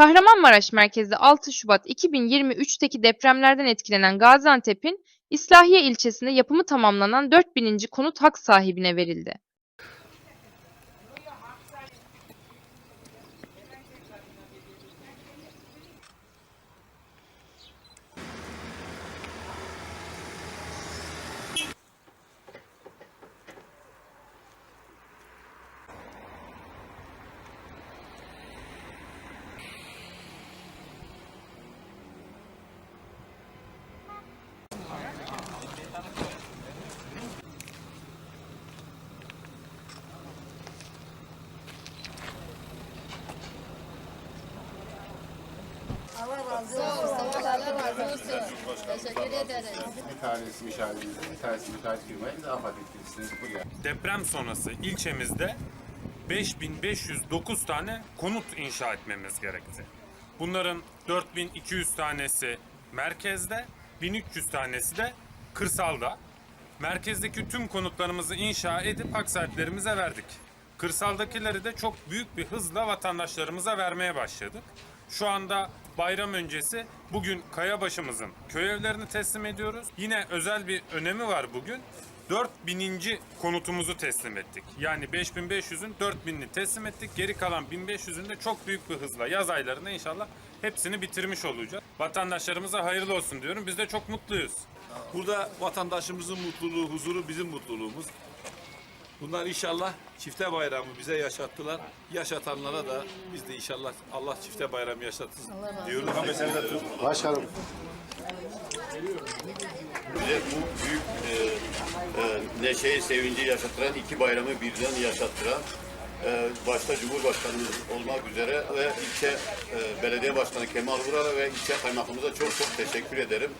Kahramanmaraş merkezli 6 Şubat 2023'teki depremlerden etkilenen Gaziantep'in İslahiye ilçesinde yapımı tamamlanan 4000. konut hak sahibine verildi. Deprem sonrası ilçemizde 5509 tane konut inşa etmemiz gerekti. Bunların 4200 tanesi merkezde, 1300 tanesi de kırsalda. Merkezdeki tüm konutlarımızı inşa edip hak sahiplerimize verdik. Kırsaldakileri de çok büyük bir hızla vatandaşlarımıza vermeye başladık. Şu anda bayram öncesi bugün Kayabaşımızın köy evlerini teslim ediyoruz. Yine özel bir önemi var bugün. 4000. konutumuzu teslim ettik. Yani 5500'ün 4000'ini teslim ettik. Geri kalan 1500'ün de çok büyük bir hızla yaz aylarında inşallah hepsini bitirmiş olacağız. Vatandaşlarımıza hayırlı olsun diyorum. Biz de çok mutluyuz. Burada vatandaşımızın mutluluğu, huzuru bizim mutluluğumuz. Bunlar inşallah çifte bayramı bize yaşattılar. Yaşatanlara da biz de inşallah Allah çifte bayramı yaşatsın diyoruz. Başkanım. Bize bu büyük e, e, neşeyi, sevinci yaşattıran, iki bayramı birden yaşattıran, e, başta Cumhurbaşkanımız olmak üzere ve ilçe e, belediye başkanı Kemal Vural'a ve ilçe kaymakamımıza çok çok teşekkür ederim.